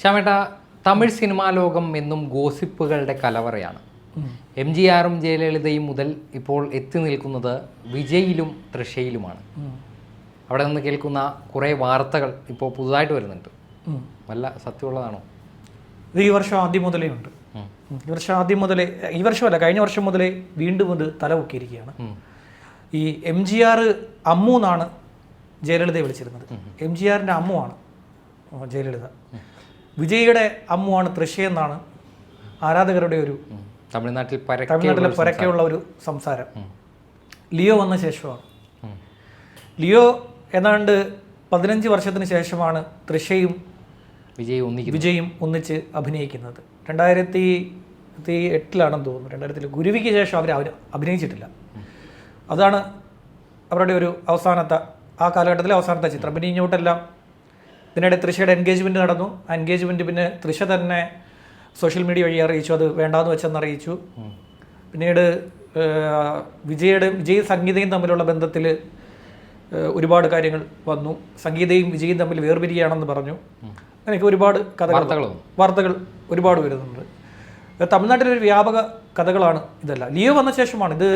ശ്യാമേട്ട Tamil cinema ലോകം എന്നും ഗോസിപ്പുകളുടെ കലവറയാണ്. M G ആറും ജയലളിതയും മുതൽ ഇപ്പോൾ എത്തി നിൽക്കുന്നത് വിജയിലും തൃശയിലുമാണ് അവിടെ നിന്ന് കേൾക്കുന്ന കുറേ വാർത്തകൾ ഇപ്പോൾ പുതുതായിട്ട് വരുന്നുണ്ട്. വല്ല സത്യമുള്ളതാണോ? ഇത് ഈ വർഷം ആദ്യം മുതലേ ഉണ്ട്. ഈ വർഷം ആദ്യം മുതലേ ഈ വർഷമല്ല കഴിഞ്ഞ വർഷം മുതലേ വീണ്ടും ഇത് തലപൊക്കിയിരിക്കുകയാണ്. ഈ എം ജി ആർ അമ്മു എന്നാണ് ജയലളിതയെ വിളിച്ചിരുന്നത്. എം ജി ആറിന്റെ അമ്മുവാണ് ജയലളിത. വിജയിയുടെ അമ്മുവാണ് തൃശ എന്നാണ് ആരാധകരുടെ ഒരു തമിഴ്നാട്ടിൽ തമിഴ്നാട്ടിലെ പരക്കെയുള്ള ഒരു സംസാരം. ലിയോ വന്ന ശേഷമാണ്. ലിയോ ഏതാണ്ട് പതിനഞ്ച് വർഷത്തിന് ശേഷമാണ് തൃശയും വിജയും വിജയും ഒന്നിച്ച് അഭിനയിക്കുന്നത്. രണ്ടായിരത്തി ത്തി എട്ടിലാണെന്ന് തോന്നുന്നു. രണ്ടായിരത്തിൽ ഗുരുവിക്ക് ശേഷം അവർ അവർ അഭിനയിച്ചിട്ടില്ല. അതാണ് അവരുടെ ഒരു അവസാനത്തെ ആ കാലഘട്ടത്തിലെ അവസാനത്തെ ചിത്രം. പിന്നെ ഇങ്ങോട്ടെല്ലാം ഇതിനിടെ തൃശയുടെ എൻഗേജ്മെന്റ് നടന്നു. എൻഗേജ്മെന്റ് എൻഗേജ്മെന്റ് പിന്നെ തൃശ തന്നെ സോഷ്യൽ മീഡിയ വഴി അറിയിച്ചു. അത് വേണ്ടാന്ന് വെച്ചെന്ന് അറിയിച്ചു. പിന്നീട് വിജയുടെ വിജയ് സംഗീതയും തമ്മിലുള്ള ബന്ധത്തിൽ ഒരുപാട് കാര്യങ്ങൾ വന്നു. സംഗീതയും വിജയും തമ്മിൽ വേർപിരിയാണെന്ന് പറഞ്ഞു. എനിക്ക് ഒരുപാട് കഥകൾ വാർത്തകൾ ഒരുപാട് വരുന്നുണ്ട്. തമിഴ്നാട്ടിലെ ഒരു വ്യാപക കഥകളാണ് ഇതല്ല. ലിയോ വന്ന ശേഷമാണ്. ഇത്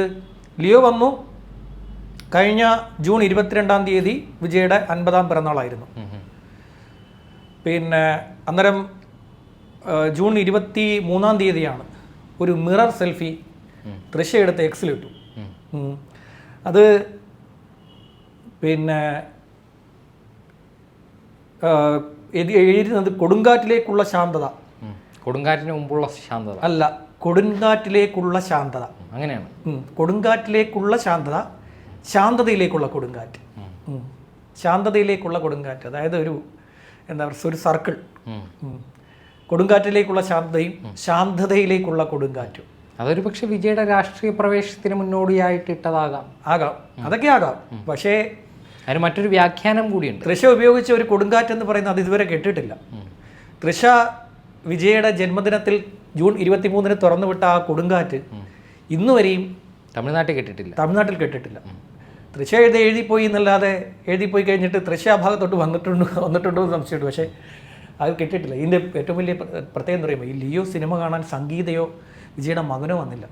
ലിയോ വന്നു കഴിഞ്ഞ ജൂൺ ഇരുപത്തിരണ്ടാം തീയതി വിജയുടെ അൻപതാം പിറന്നാളായിരുന്നു. പിന്നെ അന്നേരം ജൂൺ ഇരുപത്തി മൂന്നാം തീയതിയാണ് ഒരു മിറർ സെൽഫി തൃശ എടുത്ത് എക്സിലിട്ടു. അത് പിന്നെ എഴുതിയിരുന്നത് കൊടുങ്കാറ്റിലേക്കുള്ള ശാന്തത. കൊടുങ്കാറ്റിന് മുമ്പുള്ള ശാന്തത. അല്ല കൊടുങ്കാറ്റിലേക്കുള്ള ശാന്തത. അങ്ങനെയാണ്. കൊടുങ്കാറ്റിലേക്കുള്ള ശാന്തത ശാന്തതയിലേക്കുള്ള കൊടുങ്കാറ്റ്. ശാന്തതയിലേക്കുള്ള കൊടുങ്കാറ്റ്. അതായത് ഒരു എന്താ പറയുക ഒരു സർക്കിൾ. കൊടുങ്കാറ്റിലേക്കുള്ള ശാന്തതയും ശാന്തതയിലേക്കുള്ള കൊടുങ്കാറ്റും. അതൊരു പക്ഷെ വിജയുടെ രാഷ്ട്രീയ പ്രവേശത്തിന് മുന്നോടിയായിട്ട് ഇട്ടതാകാം. ആകാം. അതൊക്കെ ആകാം. പക്ഷേ അതിന് മറ്റൊരു വ്യാഖ്യാനം കൂടിയുണ്ട്. തൃശ ഉപയോഗിച്ച ഒരു കൊടുങ്കാറ്റ് എന്ന് പറയുന്നത് അത് ഇതുവരെ കേട്ടിട്ടില്ല. തൃശ വിജയുടെ ജന്മദിനത്തിൽ ജൂൺ ഇരുപത്തി മൂന്നിന് തുറന്നുവിട്ട ആ കൊടുങ്കാറ്റ് ഇന്നുവരെയും തമിഴ്നാട്ടിൽ കേട്ടിട്ടില്ല. തമിഴ്നാട്ടിൽ കേട്ടിട്ടില്ല. തൃശ എഴുതി എഴുതിപ്പോയി എന്നല്ലാതെ എഴുതിപ്പോയി കഴിഞ്ഞിട്ട് തൃശ ആ ഭാഗത്തോട്ട് വന്നിട്ടുണ്ട് വന്നിട്ടുണ്ടോ എന്ന് സംശയമുണ്ട്. പക്ഷേ അത് കിട്ടിയിട്ടില്ല. ഇതിന്റെ ഏറ്റവും വലിയ പ്രത്യേകം എന്ന് പറയുമ്പോൾ ഈ ലിയോ സിനിമ കാണാൻ സംഗീതയോ വിജയുടെ മകനോ വന്നില്ല.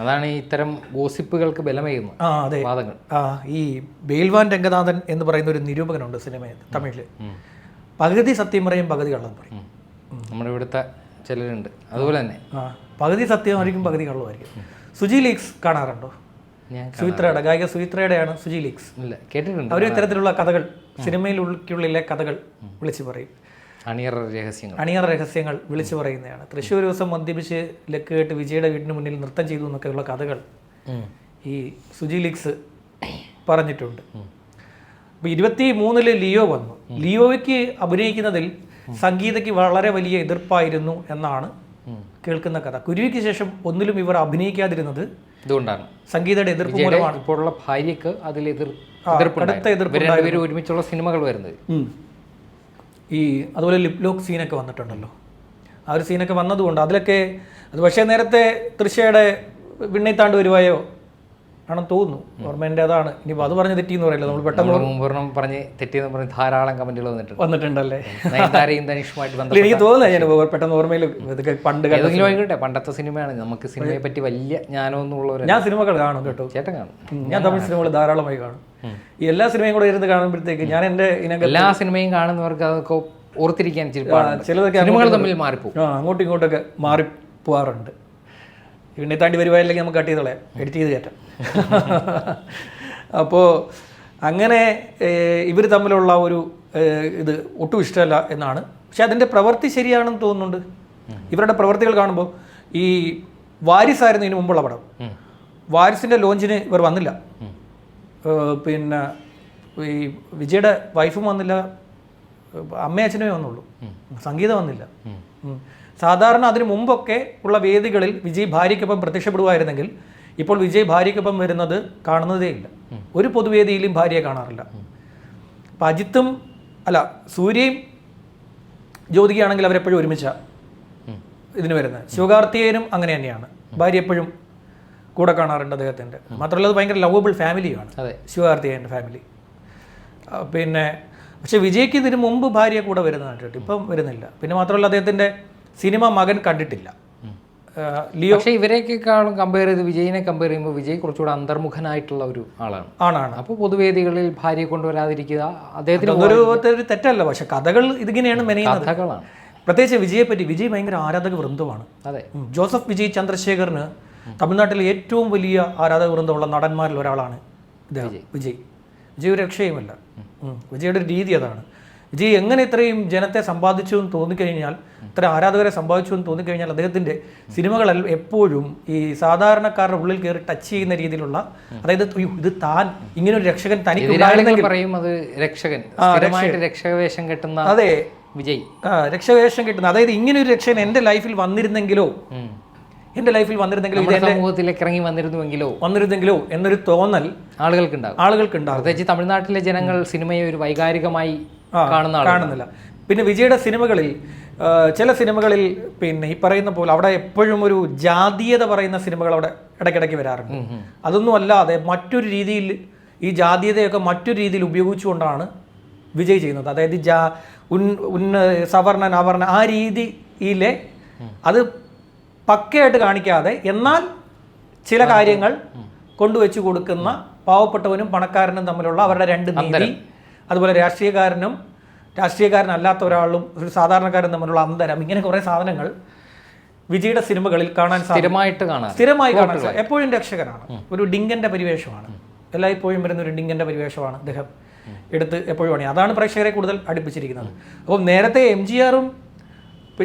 അതാണ് ഈ ഇത്തരം ഗോസിപ്പുകൾക്ക് ബലമേകുന്നത് ആ അതെ. വാദങ്ങൾ. ആ ഈ ബെയിൽവാൻ രംഗനാഥൻ എന്ന് പറയുന്ന ഒരു നിരൂപകനുണ്ട് സിനിമയിൽ തമിഴിൽ. പകുതി സത്യം പറയും പകുതി കള്ളം പറയും. നമ്മുടെ ഇവിടുത്തെ ചിലരുണ്ട്. അതുപോലെ തന്നെ. ആ പകുതി സത്യമായിരിക്കും പകുതി കള്ളമായിരിക്കും. സുജി ലീക്സ് കാണാറുണ്ടോ? സുചിത്രയുടെ ഗായിക സുചിത്രയുടെയാണ് സുജി ലീക്സ്. ഇല്ല കേട്ടിട്ടുണ്ട്. അവർ ഇത്തരത്തിലുള്ള കഥകൾ സിനിമയിലുള്ളിലെ കഥകൾ വിളിച്ചു പറയും. അണിയറ രഹസ്യങ്ങൾ. അണിയറ രഹസ്യങ്ങൾ വിളിച്ചു പറയുന്നതാണ്. തൃശ്ശൂർ ദിവസം മദ്യപിച്ച് ലക്ക് കേട്ട് വിജയുടെ വീടിന് മുന്നിൽ നൃത്തം ചെയ്തു എന്നൊക്കെയുള്ള കഥകൾ ഈ സുജി ലീക്സ് പറഞ്ഞിട്ടുണ്ട്. അപ്പോൾ ഇരുപത്തി മൂന്നിൽ ലിയോ വന്നു. ലിയോയ്ക്ക് അഭിനയിക്കുന്നതിൽ സംഗീതയ്ക്ക് വളരെ വലിയ എതിർപ്പായിരുന്നു എന്നാണ് കേൾക്കുന്ന കഥ. കുരുവിക്ക് ശേഷം ഒന്നിലും ഇവർ അഭിനയിക്കാതിരുന്നത് ഇതുകൊണ്ടാണ്. സംഗീതയുടെ എതിർപ്പ് മൂലമാണ്. ഇപ്പോഴുള്ള ഭാര്യക്ക് അതിൽ എതിർപ്പ് രണ്ടുപേരും ഒരുമിച്ചുള്ള സിനിമകൾ വരുന്നത്. ഈ അതുപോലെ ലിപ് ലോക്ക് സീനൊക്കെ വന്നിട്ടുണ്ടല്ലോ. ആ ഒരു സീനൊക്കെ വന്നതുകൊണ്ട് അതിലൊക്കെ അത് പക്ഷേ നേരത്തെ തൃശ്ശയുടെ വിണ്ണൈത്താണ്ട് വരുവായോ? ആണെന്ന് തോന്നുന്നു. ഓർമ്മേന്റെ അതാണ്. ഇനി അത് പറഞ്ഞ് തെറ്റിയെന്ന് പറയില്ല. നമ്മൾ പെട്ടെന്ന് മുമ്പൊരെണ്ണം പറഞ്ഞ് തെറ്റിയെന്ന് പറഞ്ഞ് ധാരാളം കമന്റുകൾ വന്നിട്ടുണ്ട്. വന്നിട്ടുണ്ടല്ലേ? എനിക്ക് തോന്നുന്നില്ല ഞാൻ പെട്ടെന്ന് ഓർമ്മയിൽ ഇതൊക്കെ പണ്ട് ഏതെങ്കിലും ആയിക്കോട്ടെ പണ്ടത്തെ സിനിമയാണ്. നമുക്ക് സിനിമയെ പറ്റി വലിയ ജ്ഞാനമൊന്നുമുള്ളവർ ഞാൻ സിനിമകൾ കാണും കേട്ടോ. ചേട്ടൻ കാണും. ഞാൻ തമിഴ് സിനിമകൾ ധാരാളമായി കാണും. ഈ എല്ലാ സിനിമയും കൂടെ ഇരുന്ന് കാണുമ്പോഴത്തേക്ക് ഞാൻ എന്റെ എല്ലാ സിനിമയും കാണുന്നവർക്ക് അതൊക്കെ ഓർത്തിരിക്കാൻ ചിലതൊക്കെ സിനിമകൾ തമ്മിൽ മാറിപ്പോകും അങ്ങോട്ടും ഇങ്ങോട്ടൊക്കെ മാറി പോവാറുണ്ട് പിന്നെ താണ്ടി വരുവായില്ലെങ്കിൽ നമുക്ക് കട്ട് ചെയ്ത് കളയാം എഡിറ്റ് ചെയ്ത് കയറ്റാം. അപ്പോൾ അങ്ങനെ ഇവർ തമ്മിലുള്ള ഒരു ഇത് ഒട്ടും ഇഷ്ടമല്ല എന്നാണ്. പക്ഷെ അതിന്റെ പ്രവൃത്തി ശരിയാണെന്ന് തോന്നുന്നുണ്ട്. ഇവരുടെ പ്രവൃത്തികൾ കാണുമ്പോൾ ഈ വാരിസായിരുന്നു ഇതിന് മുമ്പുള്ള പടം. വാരിസിന്റെ ലോഞ്ചിന് ഇവർ വന്നില്ല. പിന്നെ ഈ വിജയുടെ വൈഫും വന്നില്ല അമ്മയും വന്നുള്ളൂ. സംഗീതം വന്നില്ല. സാധാരണ അതിന് മുമ്പൊക്കെ ഉള്ള വേദികളിൽ വിജയ് ഭാര്യയ്ക്കൊപ്പം പ്രത്യക്ഷപ്പെടുമായിരുന്നെങ്കിൽ ഇപ്പോൾ വിജയ് ഭാര്യയ്ക്കൊപ്പം വരുന്നത് കാണുന്നതേ ഇല്ല. ഒരു പൊതുവേദിയിലും ഭാര്യയെ കാണാറില്ല. അപ്പം അജിത്തും അല്ല സൂര്യയും ജ്യോതികയാണെങ്കിൽ അവരെപ്പോഴും ഒരുമിച്ച. ഇതിന് വരുന്നത്. ശിവകാർത്തികേയനും അങ്ങനെ തന്നെയാണ്. ഭാര്യ എപ്പോഴും കൂടെ കാണാറുണ്ട് അദ്ദേഹത്തിന്റെ. മാത്രമല്ല അത് ഭയങ്കര ലവബിൾ ഫാമിലിയാണ് അതെ. ശിവകാർത്തികേയന്റെ ഫാമിലി പിന്നെ പക്ഷേ വിജയ്ക്ക് ഇതിന് മുമ്പ് ഭാര്യ കൂടെ വരുന്നതായിട്ട് ഇപ്പം വരുന്നില്ല. പിന്നെ മാത്രമല്ല അദ്ദേഹത്തിന്റെ സിനിമ മകൻ കണ്ടിട്ടില്ല. ലിയോ പക്ഷേ ഇവരെയൊക്കെക്കാളും കമ്പയർ ചെയ്ത് വിജയിനെ കമ്പയർ ചെയ്യുമ്പോൾ വിജയ് കുറച്ചുകൂടെ അന്തർമുഖനായിട്ടുള്ള ഒരു ആളാണ്. ആണാണ്. അപ്പോൾ പൊതുവേദികളിൽ ഭാര്യയെ കൊണ്ടുവരാതിരിക്കുക അദ്ദേഹത്തിന് ഒരു തെറ്റല്ല. പക്ഷെ കഥകൾ ഇതിങ്ങനെയാണ് മെനയുന്നത്. കഥകളാണ്. പ്രത്യേകിച്ച് വിജയെ പറ്റി വിജയ് ഭയങ്കര ആരാധക വൃന്ദമാണ്. അതെ. ജോസഫ് വിജയ് ചന്ദ്രശേഖറിന് തമിഴ്നാട്ടിലെ ഏറ്റവും വലിയ ആരാധക വൃന്ദമുള്ള നടന്മാരിൽ ഒരാളാണ് വിജയ്. വിജയ്. ഒരു രക്ഷയുമല്ല. വിജയുടെ ഒരു രീതി അതാണ്. വിജയ് എങ്ങനെ ഇത്രയും ജനത്തെ സമ്പാദിച്ചു എന്ന് തോന്നിക്കഴിഞ്ഞാൽ ഇത്ര ആരാധകരെ സമ്പാദിച്ചു എന്ന് തോന്നിക്കഴിഞ്ഞാൽ അദ്ദേഹത്തിന്റെ സിനിമകളിൽ എപ്പോഴും ഈ സാധാരണക്കാരുടെ ഉള്ളിൽ കയറി ടച്ച് ചെയ്യുന്ന രീതിയിലുള്ള അതായത് "ഉയ്യോ, ഇത് താൻ ഇങ്ങനെ ഒരു രക്ഷകൻ തനിക്ക് പറയും അത് രക്ഷകൻ. രക്ഷകവേഷം കെട്ടുന്ന അതെ. വിജയ്. ആ, രക്ഷവേഷം കിട്ടുന്ന അതായത് ഇങ്ങനെ ഒരു രക്ഷകൻ എന്റെ ലൈഫിൽ വന്നിരുന്നെങ്കിലോ എന്റെ എന്റെ ലൈഫിൽ വന്നിരുന്നെങ്കിലോ സമൂഹത്തിലേക്ക് ഇറങ്ങി വന്നിരുന്നുവെങ്കിലോ വന്നിരുന്നെങ്കിലോ എന്നൊരു തോന്നൽ ആളുകൾക്കുണ്ടാകും. ആളുകൾക്ക് ഉണ്ടാകും പ്രത്യേകിച്ച് തമിഴ്നാട്ടിലെ ജനങ്ങൾ സിനിമയെ ഒരു വൈകാരികമായി കാണുന്ന കാണുന്നില്ല. പിന്നെ വിജയുടെ സിനിമകളിൽ ചില സിനിമകളിൽ പിന്നെ ഈ പറയുന്ന പോലെ അവിടെ എപ്പോഴും ഒരു ജാതീയത പറയുന്ന സിനിമകൾ അവിടെ ഇടയ്ക്കിടയ്ക്ക് വരാറുണ്ട്. അതൊന്നും അല്ലാതെ മറ്റൊരു രീതിയിൽ ഈ ജാതീയതയൊക്കെ മറ്റൊരു രീതിയിൽ ഉപയോഗിച്ചുകൊണ്ടാണ് വിജയ് ചെയ്യുന്നത്. അതായത് ജാ ഉൻ ഉന്ന സവർണൻ അവർണൻ ആ രീതിയിലെ അത് പക്കയായിട്ട് കാണിക്കാതെ എന്നാൽ ചില കാര്യങ്ങൾ കൊണ്ടുവച്ചു കൊടുക്കുന്ന പാവപ്പെട്ടവനും പണക്കാരനും തമ്മിലുള്ള അവരുടെ രണ്ട് നീതി അതുപോലെ രാഷ്ട്രീയക്കാരനും രാഷ്ട്രീയക്കാരനല്ലാത്ത ഒരാളും ഒരു സാധാരണക്കാരൻ തമ്മിലുള്ള അന്തരം ഇങ്ങനെ കുറേ സാധനങ്ങൾ വിജയുടെ സിനിമകളിൽ കാണാൻ സ്ഥിരമായിട്ട് കാണാൻ സ്ഥിരമായി കാണാൻ എപ്പോഴും രക്ഷകനാണ്. ഒരു ഡിങ്കന്റെ പരിവേഷമാണ്. എല്ലായ്പ്പോഴും വരുന്ന ഒരു ഡിങ്കന്റെ പരിവേഷമാണ് അദ്ദേഹം എടുത്ത് എപ്പോഴും ആണ് അതാണ് പ്രേക്ഷകരെ കൂടുതൽ അടുപ്പിച്ചിരിക്കുന്നത്. അപ്പം നേരത്തെ എം ജി ആറും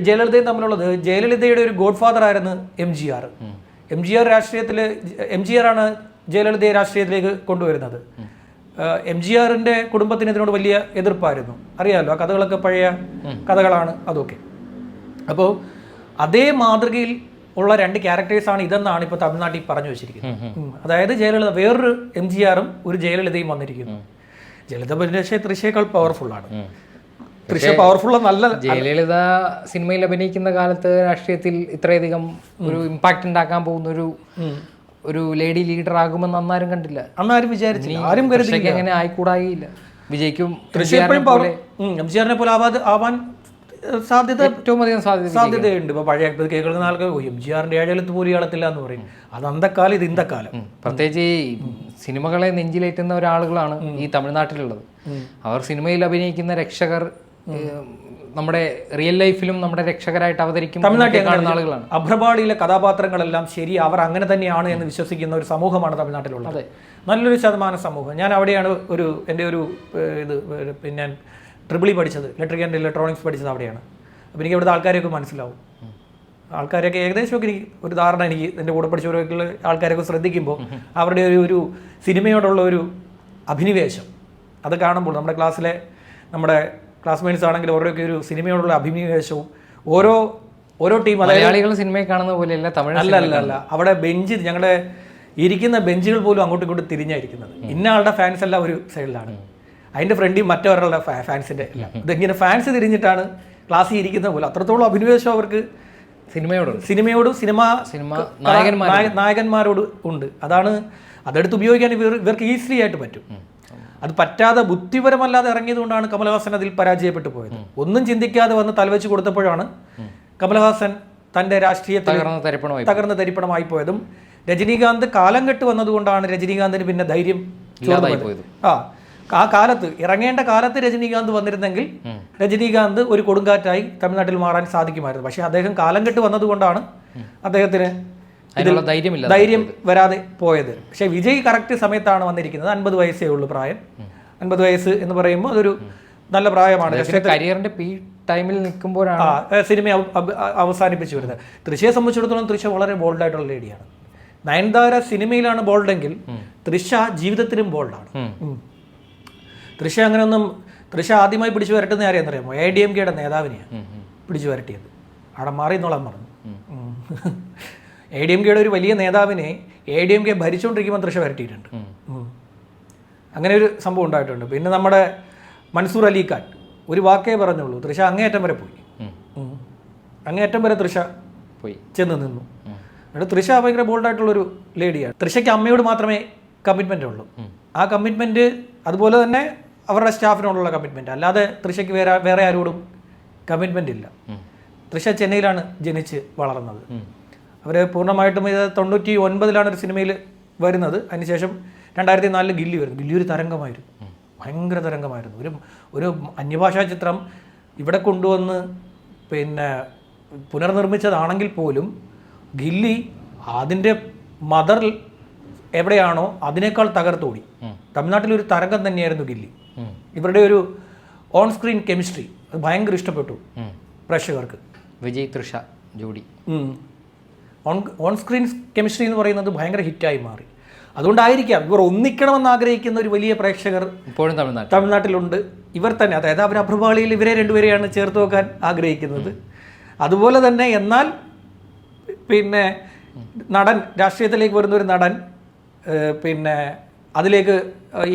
ജയലളിതയും തമ്മിലുള്ളത് ജയലളിതയുടെ ഒരു ഗോഡ് ഫാദർ ആയിരുന്നു M G R M G R രാഷ്ട്രീയത്തിൽ എം ജി ആർ ആണ് ജയലളിതയെ രാഷ്ട്രീയത്തിലേക്ക് കൊണ്ടുവരുന്നത്. എം ജി ആറിന്റെ കുടുംബത്തിന് ഇതിനോട് വലിയ എതിർപ്പായിരുന്നു. അറിയാമല്ലോ ആ കഥകളൊക്കെ പഴയ കഥകളാണ് അതൊക്കെ. അപ്പോൾ അതേ മാതൃകയിൽ ഉള്ള രണ്ട് ക്യാരക്ടേഴ്സാണ് ഇതെന്നാണ് ഇപ്പോൾ തമിഴ്നാട്ടിൽ പറഞ്ഞു വെച്ചിരിക്കുന്നത്. അതായത് ജയലളിത വേറൊരു എം ജി ആറും ഒരു ജയലളിതയും വന്നിരിക്കുന്നു. ജയലളിത പക്ഷേ പവർഫുൾ ആണ്. തൃശ്ശ പവർഫുൾ നല്ല ജയലളിത സിനിമയിൽ അഭിനയിക്കുന്ന കാലത്ത് രാഷ്ട്രീയത്തിൽ ഇത്രയധികം ഒരു ഇമ്പാക്റ്റ് ഉണ്ടാക്കാൻ പോകുന്ന ഒരു ഒരു ലേഡി ലീഡർ ആകുമെന്ന് അന്നാരും കണ്ടില്ല. അന്നാരും വിചാരിച്ചില്ല. ആരും കരുതി എങ്ങനെ അങ്ങനെ ആയിക്കൂടായില്ല. വിജയ്ക്കും എംജിആറിനെ പോലെ ആവാതെ ആവാൻ സാധ്യത ഏറ്റവും അധികം സാധ്യത സാധ്യതയുണ്ട്. ഇപ്പൊ പഴയ കേൾക്കുന്ന ആൾക്ക് എം ജി ആറിന്റെ ഏഴെഴുത്ത് പോലും ഇളത്തില്ല എന്ന് പറയും. അത് അന്തക്കാലം ഇത് ഇന്തക്കാലം പ്രത്യേകിച്ച് ഈ സിനിമകളെ നെഞ്ചിലേറ്റുന്ന ഒരാളുകളാണ് ഈ തമിഴ്നാട്ടിലുള്ളത്. അവർ സിനിമയിൽ അഭിനയിക്കുന്ന രക്ഷകർ നമ്മുടെ റിയൽ ലൈഫിലും നമ്മുടെ രക്ഷകരായിട്ട് അവതരിക്കും തമിഴ്നാട്ടിൽ കാണുന്ന ആളുകളാണ്. അഭ്രപാടിയിലെ കഥാപാത്രങ്ങളെല്ലാം ശരി അവർ അങ്ങനെ തന്നെയാണ് എന്ന് വിശ്വസിക്കുന്ന ഒരു സമൂഹമാണ് തമിഴ്നാട്ടിലുള്ളത്. നല്ലൊരു ശതമാനം സമൂഹം. ഞാൻ അവിടെയാണ് ഒരു എന്റെ ഒരു ഇത് പിന്നെ ട്രിപ്പിളി പഠിച്ചത്. ഇലക്ട്രിക് ആൻഡ് ഇലക്ട്രോണിക്സ് പഠിച്ചത് അവിടെയാണ്. അപ്പോൾ എനിക്ക് ഇവിടുത്തെ ആൾക്കാരെയൊക്കെ മനസ്സിലാവും. ആൾക്കാരൊക്കെ ഏകദേശമൊക്കെ എനിക്ക് ഒരു ധാരണ എനിക്ക് എന്റെ കൂടെ പഠിച്ചവരൊക്കെ ആൾക്കാരൊക്കെ ശ്രദ്ധിക്കുമ്പോൾ അവരുടെ ഒരു ഒരു സിനിമയോടുള്ള ഒരു അഭിനിവേശം. അത് കാണുമ്പോൾ നമ്മുടെ ക്ലാസ്സിലെ നമ്മുടെ ക്ലാസ്മേറ്റ്സ് ആണെങ്കിൽ ഓരോക്കെ ഒരു സിനിമയോടുള്ള അഭിനിവേശവും ഓരോ ഓരോ ടീം മലയാളികൾ സിനിമയെ കാണുന്ന പോലെയല്ല തമിഴ് അല്ല അല്ല അല്ല. അവിടെ ബെഞ്ച് ഞങ്ങളുടെ ഇരിക്കുന്ന ബെഞ്ചുകൾ പോലും അങ്ങോട്ടും ഇങ്ങോട്ടും തിരിഞ്ഞായിരിക്കുന്നത്. ഇന്ന ആളുടെ ഫാൻസ് എല്ലാം ഒരു സൈഡിലാണ്. അതിന്റെ ഫ്രണ്ടിൽ മറ്റൊരാളുടെ ഫാൻസിന്റെ എല്ലാം. ഇതിങ്ങനെ ഫാൻസ് തിരിഞ്ഞിട്ടാണ് ക്ലാസ്സിൽ ഇരിക്കുന്ന പോലെ. അത്രത്തോളം അഭിനിവേശം അവർക്ക് സിനിമയോടുണ്ട് സിനിമയോടും സിനിമ സിനിമ നായകന്മാരോട്. ഉണ്ട്. അതാണ് അതെടുത്ത് ഉപയോഗിക്കാൻ ഇവർ ഇവർക്ക് ഈസിലി ആയിട്ട് പറ്റും. അത് പറ്റാതെ ബുദ്ധിപരമല്ലാതെ ഇറങ്ങിയതുകൊണ്ടാണ് കമൽഹാസൻ അതിൽ പരാജയപ്പെട്ടു പോയത്. ഒന്നും ചിന്തിക്കാതെ വന്ന് തലവെച്ച് കൊടുത്തപ്പോഴാണ് കമൽഹാസൻ തന്റെ രാഷ്ട്രീയത്തിൽ തകർന്ന തരിപ്പണമായി പോയതും രജനീകാന്ത് കാലം കെട്ട് വന്നതുകൊണ്ടാണ് രജനീകാന്തിന് പിന്നെ ധൈര്യം ആ ആ കാലത്ത് ഇറങ്ങേണ്ട കാലത്ത് രജനീകാന്ത് വന്നിരുന്നെങ്കിൽ രജനീകാന്ത് ഒരു കൊടുങ്കാറ്റായി തമിഴ്നാട്ടിൽ മാറാൻ സാധിക്കുമായിരുന്നു. പക്ഷേ അദ്ദേഹം കാലം കെട്ട് വന്നതുകൊണ്ടാണ് അദ്ദേഹത്തിന് അതിനുള്ള ധൈര്യമില്ല ധൈര്യം വരാതെ പോയത്. പക്ഷെ വിജയ് കറക്റ്റ് സമയത്താണ് വന്നിരിക്കുന്നത്. അൻപത് വയസ്സേ ഉള്ളൂ പ്രായം. അൻപത് വയസ്സ് എന്ന് പറയുമ്പോൾ അതൊരു നല്ല പ്രായമാണ്. കരിയറിന്റെ പീ ടൈമിൽ നിൽക്കുമ്പോഴാണ് സിനിമ അവ- അവ- അവസാനിപ്പിച്ചു വരുന്നത്. തൃശയെ സംബന്ധിച്ചിടത്തോളം തൃശ വളരെ ബോൾഡായിട്ടുള്ള ലേഡിയാണ് നയൻതാര സിനിമയിലാണ് ബോൾഡെങ്കിൽ തൃശ ജീവിതത്തിലും ബോൾഡാണ്. തൃശ അങ്ങനെയൊന്നും തൃശ ആദ്യമായി പിടിച്ചു വരട്ടുന്ന ആരെയെന്നറിയാമോ? എ ഡി എം കെയുടെ നേതാവിനെയാണ്. പിടിച്ചു വരട്ടിയത്. അവിടെ മാറി എന്നോളാൻ പറഞ്ഞു. എ ഡി എം കെയുടെ ഒരു വലിയ നേതാവിനെ എ ഡി എം കെ ഭരിച്ചുകൊണ്ടിരിക്കുമ്പോൾ തൃശ വരട്ടിയിട്ടുണ്ട്. അങ്ങനെ ഒരു സംഭവം ഉണ്ടായിട്ടുണ്ട്. പിന്നെ നമ്മുടെ മൻസൂർ അലി ഖാൻ ഒരു വാക്കേ പറഞ്ഞുള്ളൂ തൃശ അങ്ങേയറ്റം വരെ പോയി. അങ്ങേയറ്റം വരെ തൃശ പോയി. ചെന്ന് നിന്നു. എന്നിട്ട് തൃശ ഭയങ്കര ബോൾഡായിട്ടുള്ളൊരു ലേഡിയാണ്. തൃശയ്ക്ക് അമ്മയോട് മാത്രമേ കമ്മിറ്റ്മെന്റ് ഉള്ളൂ. ആ കമ്മിറ്റ്മെന്റ് അതുപോലെ തന്നെ അവരുടെ സ്റ്റാഫിനോടുള്ള കമ്മിറ്റ്മെന്റ് അല്ലാതെ തൃശയ്ക്ക് വേറെ വേറെ ആരോടും കമ്മിറ്റ്മെന്റ് ഇല്ല. തൃശ ചെന്നൈയിലാണ് ജനിച്ച് വളർന്നത്. അവർ പൂർണമായിട്ടും ഇത് തൊണ്ണൂറ്റി ഒൻപതിലാണ് ഒരു സിനിമയിൽ വരുന്നത്. അതിനുശേഷം രണ്ടായിരത്തി നാലിൽ ഗില്ലി വരുന്നു. ഗില്ലി ഒരു തരംഗമായിരുന്നു. ഭയങ്കര തരംഗമായിരുന്നു. ഒരു ഒരു അന്യഭാഷാ ചിത്രം ഇവിടെ കൊണ്ടുവന്ന് പിന്നെ പുനർനിർമ്മിച്ചതാണെങ്കിൽ പോലും ഗില്ലി അതിന്റെ മദർ എവിടെയാണോ അതിനേക്കാൾ തകർത്തോടി. തമിഴ്നാട്ടിൽ ഒരു തരംഗം തന്നെയായിരുന്നു ഗില്ലി. ഇവരുടെ ഒരു ഓൺ സ്ക്രീൻ കെമിസ്ട്രി അത് ഭയങ്കര ഇഷ്ടപ്പെട്ടു. പ്രേക്ഷകർക്ക്. വിജയ് തൃഷ ജോഡി. ഓൺ ഓൺ സ്ക്രീൻ കെമിസ്ട്രി എന്ന് പറയുന്നത് ഭയങ്കര ഹിറ്റായി മാറി. അതുകൊണ്ടായിരിക്കാം ഇവർ ഒന്നിക്കണമെന്ന് ആഗ്രഹിക്കുന്ന ഒരു വലിയ പ്രേക്ഷകർ ഇപ്പോഴും തമിഴ്നാട്ടിൽ. തമിഴ്നാട്ടിലുണ്ട്. ഇവർ തന്നെ അതായത് അവർ അഭ്രപാളിയിൽ ഇവരെ രണ്ടുപേരെയാണ് ചേർത്ത് വെക്കാൻ ആഗ്രഹിക്കുന്നത്. അതുപോലെ തന്നെ എന്നാൽ പിന്നെ നടൻ രാഷ്ട്രീയത്തിലേക്ക് വരുന്ന ഒരു നടൻ പിന്നെ അതിലേക്ക്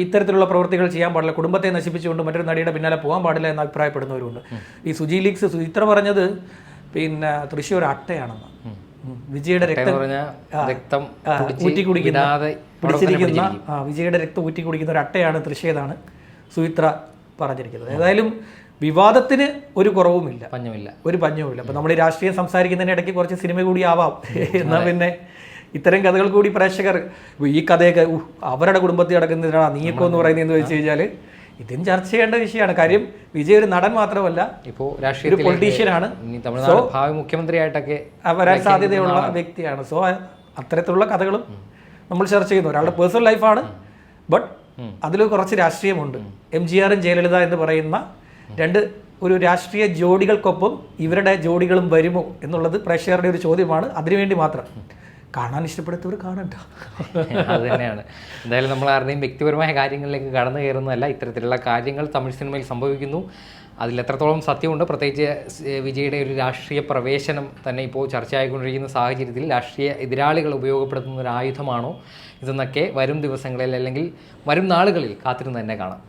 ഇത്തരത്തിലുള്ള പ്രവൃത്തികൾ ചെയ്യാൻ പാടില്ല. കുടുംബത്തെ നശിപ്പിച്ചുകൊണ്ട് മറ്റൊരു നടിയുടെ പിന്നാലെ പോകാൻ പാടില്ല എന്ന് അഭിപ്രായപ്പെടുന്നവരുണ്ട്. ഈ സുജി ലീഗ്സ് സുചിത്ര പറഞ്ഞത് പിന്നെ തൃശ്ശൂർ അട്ടയാണെന്ന്. വിജയുടെ രക്തം രക്തം ഊറ്റി കുടിക്കുന്ന പിടിച്ചിരിക്കുന്ന വിജയുടെ രക്തം ഊറ്റി കുടിക്കുന്ന ഒരു അട്ടയാണ് തൃശ്ശേതാണ് സുമിത്ര പറഞ്ഞിരിക്കുന്നത്. ഏതായാലും വിവാദത്തിന് ഒരു കുറവുമില്ല. പഞ്ഞമില്ല. ഒരു പഞ്ഞവുമില്ല അപ്പൊ നമ്മൾ ഈ രാഷ്ട്രീയം സംസാരിക്കുന്നതിന് ഇടയ്ക്ക് കുറച്ച് സിനിമ കൂടി ആവാം. എന്നാ പിന്നെ ഇത്തരം കഥകൾ കൂടി പ്രേക്ഷകർ ഈ കഥയൊക്കെ അവരുടെ കുടുംബത്തിൽ നടക്കുന്നതിനാണ് നീയൊക്കെ എന്ന് പറയുന്നത് വെച്ച് കഴിഞ്ഞാൽ ഇതും ചർച്ച ചെയ്യേണ്ട വിഷയമാണ്. കാര്യം വിജയ് ഒരു നടൻ മാത്രമല്ല ഇപ്പോൾ രാഷ്ട്രീയ പൊളിറ്റീഷ്യനാണ് ഭാവി മുഖ്യമന്ത്രിയായിട്ടൊക്കെ വരാൻ സാധ്യതയുള്ള വ്യക്തിയാണ്. സോ അത്തരത്തിലുള്ള കഥകളും നമ്മൾ ചർച്ച ചെയ്യുന്നു. ഒരാളുടെ പേഴ്സണൽ ലൈഫാണ് ബട്ട് അതിൽ കുറച്ച് രാഷ്ട്രീയമുണ്ട്. എം ജി ആറും ജയലളിത എന്ന് പറയുന്ന രണ്ട് ഒരു രാഷ്ട്രീയ ജോഡികൾക്കൊപ്പം ഇവരുടെ ജോഡികളും വരുമോ എന്നുള്ളത് പ്രേക്ഷകരുടെ ഒരു ചോദ്യമാണ്. അതിനുവേണ്ടി മാത്രം. കാണാൻ ഇഷ്ടപ്പെടുത്തവർ കാണണ്ട? അത് തന്നെയാണ് എന്തായാലും നമ്മൾ ആരുടെയും വ്യക്തിപരമായ കാര്യങ്ങളിലേക്ക് കടന്നു കയറുന്നതല്ല. ഇത്തരത്തിലുള്ള കാര്യങ്ങൾ തമിഴ് സിനിമയിൽ സംഭവിക്കുന്നു. അതിൽ എത്രത്തോളം സത്യമുണ്ട്? പ്രത്യേകിച്ച് വിജയുടെ ഒരു രാഷ്ട്രീയ പ്രവേശനം തന്നെ ഇപ്പോൾ ചർച്ചയായിക്കൊണ്ടിരിക്കുന്ന സാഹചര്യത്തിൽ രാഷ്ട്രീയ എതിരാളികൾ ഉപയോഗപ്പെടുത്തുന്ന ഒരു ആയുധമാണോ? ഇതെന്നൊക്കെ വരും ദിവസങ്ങളിൽ അല്ലെങ്കിൽ വരും നാളുകളിൽ കാത്തിരുന്ന് തന്നെ കാണാം.